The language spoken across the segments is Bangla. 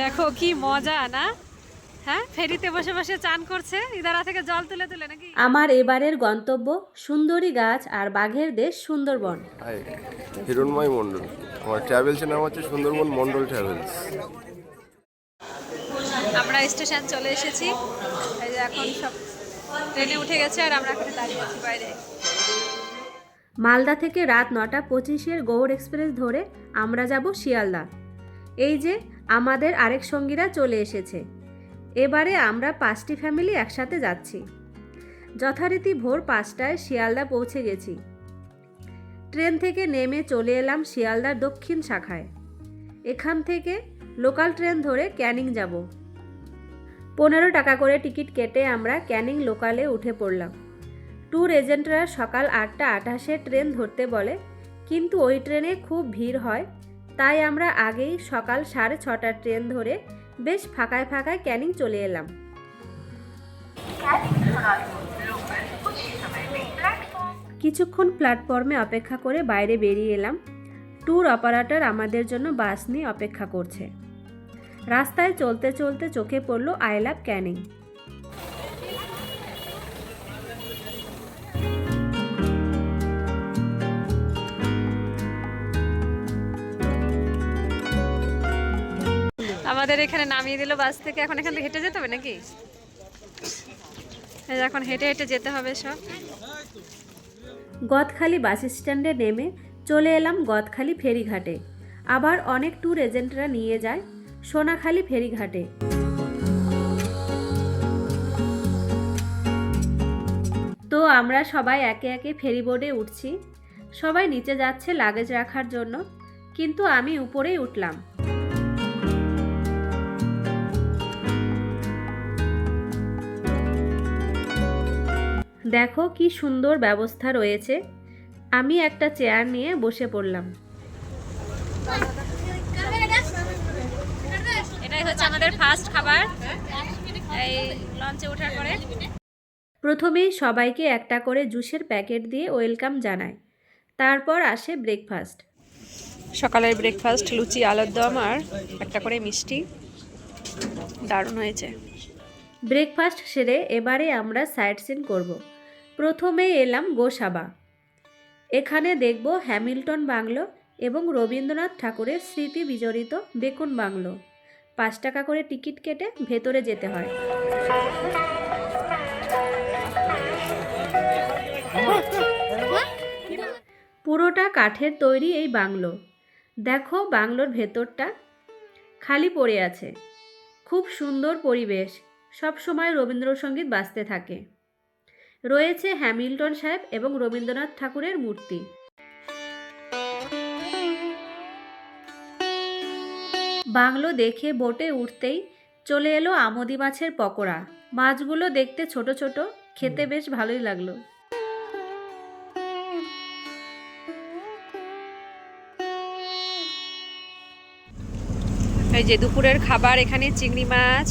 দেখো কি মজা না? হ্যাঁ? ফেরিতে বসে বসে চান করছে ইদারা থেকে জল তুলে তুলে নাকি? আমার এবারের গন্তব্য সুন্দরী গাছ আর বাঘের দেশ সুন্দরবন। হিরণময় মণ্ডল। আমার ট্রাভেলসের নাম হচ্ছে সুন্দরবন মণ্ডল ট্রাভেলস। আমরা স্টেশন চলে এসেছি। এই যে এখন সব ট্রেনে উঠে গেছে আর আমরা এখানে দাঁড়িয়ে আছি বাইরে। মালদা থেকে রাত নটা পঁচিশের গৌড় এক্সপ্রেস ধরে আমরা যাব শিয়ালদা। এই যে আমাদের আরেক সঙ্গীরা চলে এসেছে। এবারে আমরা পাঁচটি ফ্যামিলি একসাথে যাচ্ছি। যথারীতি ভোর পাঁচটায় শিয়ালদা পৌঁছে গেছি। ট্রেন থেকে নেমে চলে এলাম শিয়ালদার দক্ষিণ শাখায়। এখান থেকে লোকাল ট্রেন ধরে ক্যানিং যাব। পনেরো টাকা করে টিকিট কেটে আমরা ক্যানিং লোকালে উঠে পড়লাম। ট্যুর এজেন্টরা সকাল আটটা আঠাশে ট্রেন ধরতে বলে, কিন্তু ওই ট্রেনে খুব ভিড় হয়। তাই আমরা আগেই সকাল সাড়ে ছটার ট্রেন ধরে বেশ ফাঁকায় ফাঁকায় ক্যানিং চলে এলাম। কিছুক্ষণ প্ল্যাটফর্মে অপেক্ষা করে বাইরে বেরিয়ে এলাম। ট্যুর অপারেটর আমাদের জন্য বাস নিয়ে অপেক্ষা করছে। রাস্তায় চলতে চলতে চোখে পড়ল আই লাভ ক্যানিং। আমাদের এখানে নামিয়ে দিল বাস থেকে। এখন এখান থেকে হেঁটে যেতে হবে নাকি? এখন হেঁটে হেঁটে যেতে হবে সব। গদখালি বাস স্ট্যান্ডে নেমে চলে এলাম গদখালি ফেরিঘাটে। আবার অনেক ট্যুর এজেন্টরা নিয়ে যায় সোনাখালি ফেরিঘাটে। তো আমরা সবাই একে একে ফেরি বোর্ডে উঠছি। সবাই নিচে যাচ্ছে লাগেজ রাখার জন্য। কিন্তু আমি উপরেই উঠলাম। দেখো কি সুন্দর ব্যবস্থা রয়েছে। আমি একটা চেয়ার নিয়ে বসে পড়লাম। এটাই হচ্ছে আমাদের ফার্স্ট খাবার। এই লঞ্চে ওঠার পরে। প্রথমেই সবাইকে একটা করে জুসের প্যাকেট দিয়ে ওয়েলকাম জানায় তারপর আসে ব্রেকফাস্ট সকালের ব্রেকফাস্ট লুচি আলুর দম আর একটা করে মিষ্টি। দারুণ হয়েছে। ব্রেকফাস্ট সেরে এবারে আমরা সাইট সিন করব। প্রথমে এলাম গোসাবা। এখানে দেখব হ্যামিল্টন বাংলো এবং রবীন্দ্রনাথ ঠাকুরের স্মৃতি বিজড়িত বেকুন বাংলো। পাঁচ টাকা করে টিকিট কেটে ভেতরে যেতে হয়। পুরোটা কাঠের তৈরি এই বাংলো। দেখো বাংলোর ভেতরটা খালি পড়ে আছে। খুব সুন্দর পরিবেশ। সব সময় রবীন্দ্রসঙ্গীত বাজতে থাকে। রয়েছে হ্যামিল্টন সাহেব এবং রবীন্দ্রনাথ ঠাকুরের মূর্তি। বাংলো দেখে বোটে উঠতেই চলে এলো আমদি মাছের পকোড়া। মাছগুলো দেখতে ছোট ছোট, খেতে বেশ ভালোই লাগল। এই যে দুপুরের খাবার, এখানে চিংড়ি মাছ,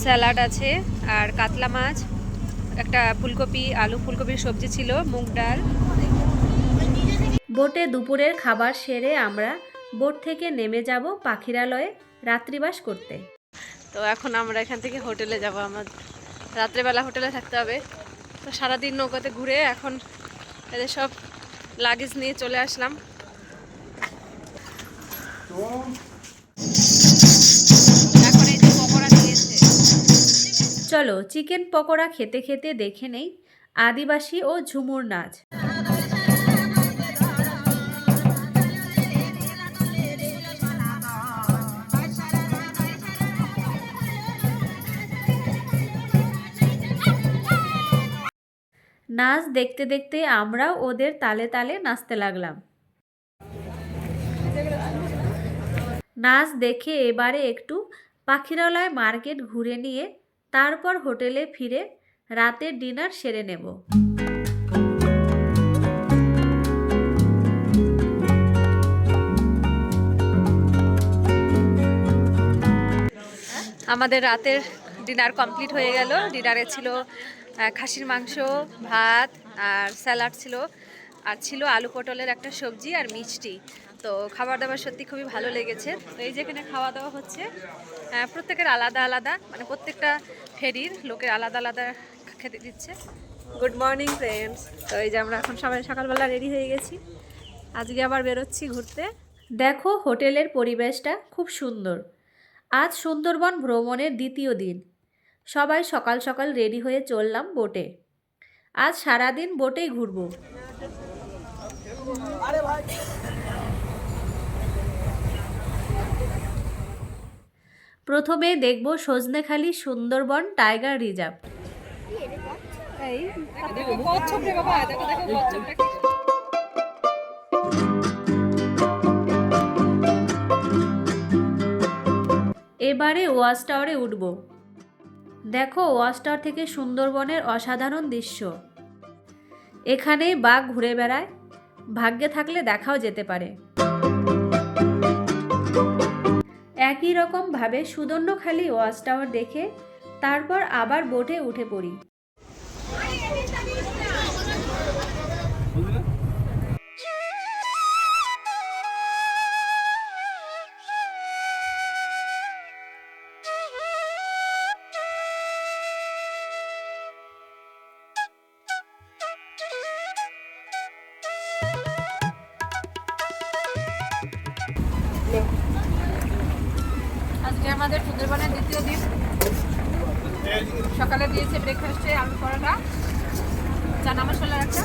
স্যালাড আছে, আর কাতলা মাছ। একটা ফুলকপি আলু ফুলকপির সবজি ছিল মুগ ডাল। বোটে দুপুরের খাবার সেরে আমরা বোট থেকে নেমে যাব পাখিরালয়ে রাত্রিবাস করতে। তো এখন আমরা এখান থেকে হোটেলে যাব আমার রাত্রেবেলা হোটেলে থাকতে হবে। তো সারাদিন নৌকাতে ঘুরে এখন এদের সব লাগেজ নিয়ে চলে আসলাম। চলো, চিকেন পকোড়া খেতে খেতে দেখে নেই, আদিবাসী ও ঝুমুর নাচ। নাচ দেখতে দেখতে আমরাও ওদের তালে তালে নাচতে লাগলাম। নাচ দেখে এবারে একটু পাখিরালয় মার্কেট ঘুরে নিয়ে তারপর হোটেলে ফিরে রাতের ডিনার সেরে নেব। আমাদের রাতের ডিনার কমপ্লিট হয়ে গেল। ডিনারে ছিল খাসির মাংস, ভাত আর স্যালাড ছিল। আর ছিল আলু পটলের একটা সবজি আর মিষ্টি। তো খাবার দাবার সত্যি খুবই ভালো লেগেছে। তো এই যেখানে খাওয়া দাওয়া হচ্ছে প্রত্যেকের আলাদা আলাদা। মানে প্রত্যেকটা ফেরির লোকের আলাদা আলাদা খেতে দিচ্ছে। গুড মর্নিং ফ্রেন্ডস তো এই যে আমরা এখন সবাই সকালবেলা রেডি হয়ে গেছি। আজকে আবার বেরোচ্ছি ঘুরতে। দেখো হোটেলের পরিবেশটা খুব সুন্দর। আজ সুন্দরবন ভ্রমণের দ্বিতীয় দিন। সবাই সকাল সকাল রেডি হয়ে চললাম বোটে আজ সারাদিন বোটেই ঘুরবো। প্রথমে দেখব সজনেখালি সুন্দরবন টাইগার রিজার্ভ। এবারে ওয়াচ টাওয়ারে উঠব। দেখো ওয়াচ টাওয়ার থেকে সুন্দরবনের অসাধারণ দৃশ্য। এখানেই বাঘ ঘুরে বেড়ায়। ভাগ্যে থাকলে দেখাও যেতে পারে। একই রকমভাবে সুদণ্ডখালী ওয়াচ টাওয়ার দেখে তারপর আবার বোটে উঠে পড়ি। আমাদের সুন্দরবনের দ্বিতীয় দিন। সকালে দিয়েছে ব্রেকফাস্টে আলু পরোটা। চানা মশলা একটা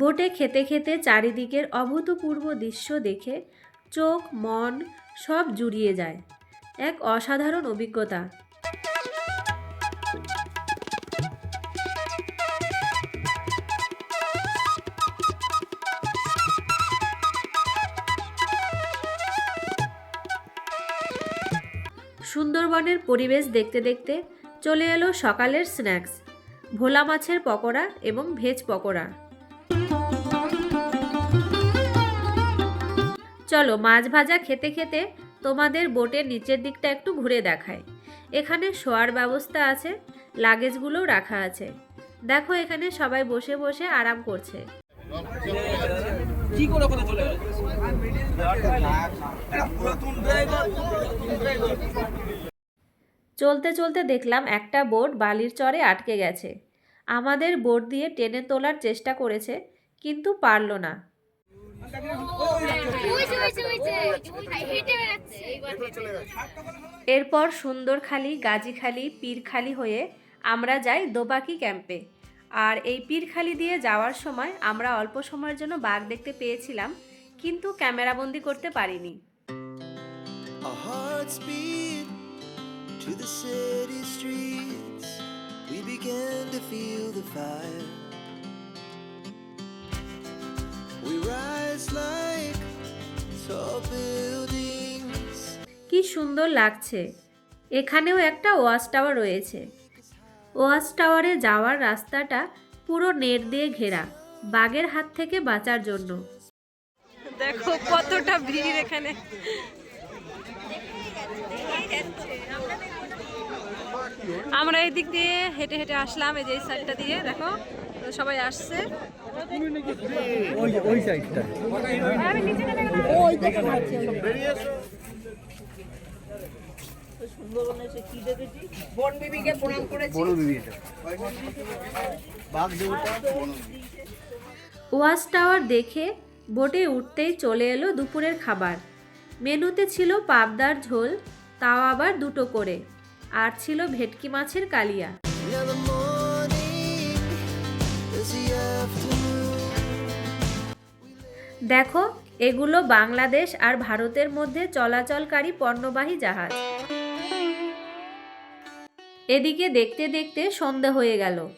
বোটে খেতে খেতে চারিদিকের অভূতপূর্ব দৃশ্য দেখে চোখ, মন সব জুড়িয়ে যায়। এক অসাধারণ অভিজ্ঞতা। সুন্দরবনের পরিবেশ দেখতে দেখতে চলে এলো সকালের স্ন্যাক্স, ভোলা মাছের পকোড়া এবং ভেজ পকোড়া। চলো মাছ ভাজা খেতে খেতে তোমাদের বোটের নিচের দিকটা একটু ঘুরে দেখায় এখানে শোয়ার ব্যবস্থা আছে, লাগেজগুলো রাখা আছে। দেখো এখানে সবাই বসে বসে আরাম করছে। কি করে চলে চলতে চলতে দেখলাম একটা বোট বালির চরে আটকে গেছে। আমাদের বোট দিয়ে টেনে তোলার চেষ্টা করেছে, কিন্তু পারল না। এরপর সুন্দরখালি গাজীখালি পীরখালি হয়ে আমরা যাই দোবাকি ক্যাম্পে। আর এই পীরখালি দিয়ে যাওয়ার সময় আমরা অল্প সময়ের জন্য বাঘ দেখতে পেয়েছিলাম। কিন্তু ক্যামেরাবন্দি করতে পারিনি. কি সুন্দর লাগছে। এখানেও একটা ওয়াচ টাওয়ার রয়েছে। ওয়াচ টাওয়ারে যাওয়ার রাস্তাটা পুরো নেট দিয়ে ঘেরা বাঘের হাত থেকে বাঁচার জন্য। দেখো কতটা ভিড় এখানে। আমরা এই দিক দিয়ে হেঁটে হেঁটে আসলাম এই যে এই সাইডটা দিয়ে দেখো তো সবাই আসছে। ওয়াচ টাওয়ার দেখে বোটে উঠতেই চলে এলো দুপুরের খাবার। মেনুতে ছিল পাবদার ঝোল, তাও আবার দুটো করে। আর ছিল ভেটকি মাছের কালিয়া. দেখো, এগুলো বাংলাদেশ আর ভারতের মধ্যে চলাচলকারী পণ্যবাহী জাহাজ। এদিকে দেখতে দেখতে সন্ধে হয়ে গেল।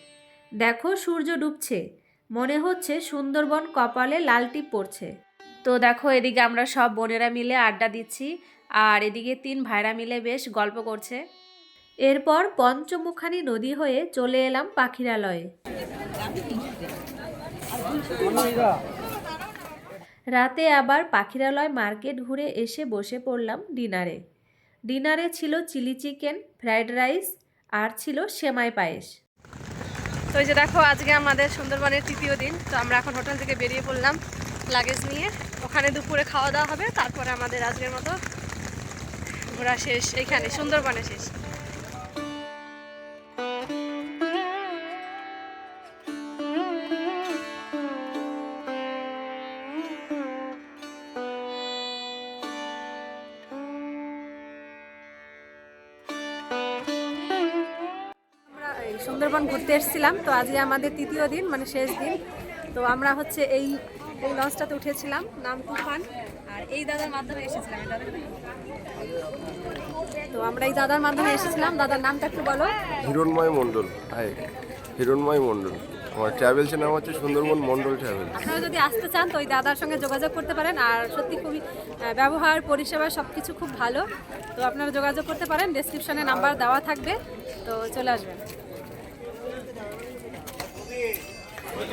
দেখো সূর্য ডুবছে। মনে হচ্ছে সুন্দরবন কপালে লাল টিপ পড়ছে। তো দেখো, এদিকে আমরা সব বোনেরা মিলে আড্ডা দিচ্ছি, আর এদিকে তিন ভাইরা মিলে বেশ গল্প করছে। এরপর পঞ্চমুখানি নদী হয়ে চলে এলাম পাখিরালয়ে। রাতে আবার পাখিরালয় মার্কেট ঘুরে এসে বসে পড়লাম ডিনারে। ডিনারে ছিল চিলি চিকেন, ফ্রাইড রাইস, আর ছিল সেমাই পায়েস। তো এই যে দেখো, আজকে আমাদের সুন্দরবনের তৃতীয় দিন। তো আমরা এখন হোটেল থেকে বেরিয়ে পড়লাম লাগেজ নিয়ে। ওখানে দুপুরে খাওয়া দাওয়া হবে, তারপরে আমাদের আজকের মতো ঘোরা শেষ এইখানে সুন্দরবনে শেষ। সুন্দরবন ঘুরতে এসেছিলাম। তো আজকে আমাদের তৃতীয় দিন মানে শেষ দিন। তো আমরা হচ্ছে এই এই লঞ্চটাতে উঠেছিলাম নাম তুফান। আর এই দাদার মাধ্যমে এসেছিলাম তো আমরা এই দাদার মাধ্যমে এসেছিলাম। দাদার নামটা একটু বলো। হিরণময় মণ্ডল। হাই হিরণময় মণ্ডল। আমার ট্রাভেলসের নাম হচ্ছে সুন্দরবন মন্ডল ট্রাভেলস। আপনারা যদি আসতে চান তো ওই দাদার সঙ্গে যোগাযোগ করতে পারেন। আর সত্যি খুবই ব্যবহার পরিষেবা সব কিছু খুব ভালো। তো আপনারা যোগাযোগ করতে পারেন। ডেসক্রিপশনে নাম্বার দেওয়া থাকবে। তো চলে আসবেন।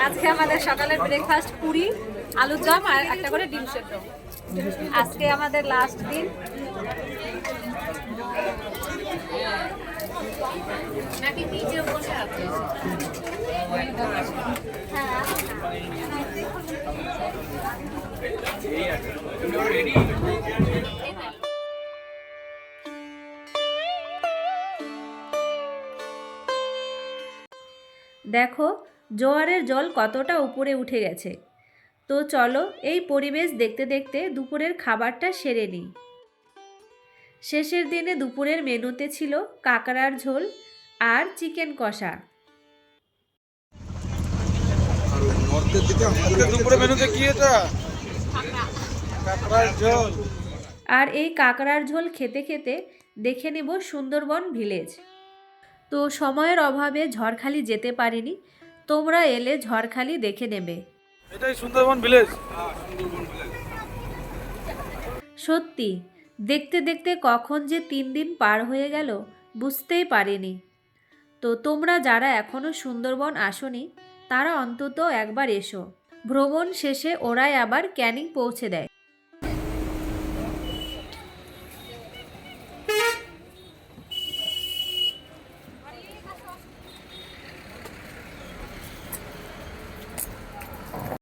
আজকে আমাদের সকালের ব্রেকফাস্ট পুরি আলুর দম আর একটা করে ডিম সেদ্ধ। আজকে আমাদের লাস্ট দিন। নাকি নিচে বসে আছে? দেখো জোয়ারের জল কতটা উপরে উঠে গেছে? তো চলো এই পরিবেশ দেখতে দেখতে দুপুরের খাবারটা সেরে নিই। শেষের দিনে দুপুরের মেনুতে ছিল কাঁকড়ার ঝোল আর চিকেন কষা। দুপুরে মেনুতে কি এটা? কাঁকড়ার ঝোল। আর এই কাঁকড়ার ঝোল খেতে খেতে দেখে নেব সুন্দরবন ভিলেজ। তো সময়ের অভাবে ঝড়খালি যেতে পারিনি তোমরা এলে ঝড়খালি দেখে নেবে। এটাই সুন্দরবন ভিলেজ। সত্যি দেখতে দেখতে কখন যে তিন দিন পার হয়ে গেল বুঝতেই পারিনি। তো তোমরা যারা এখনও সুন্দরবন আসনি তারা অন্তত একবার এসো। ভ্রমণ শেষে ওরাই আবার ক্যানিং পৌঁছে দেয়।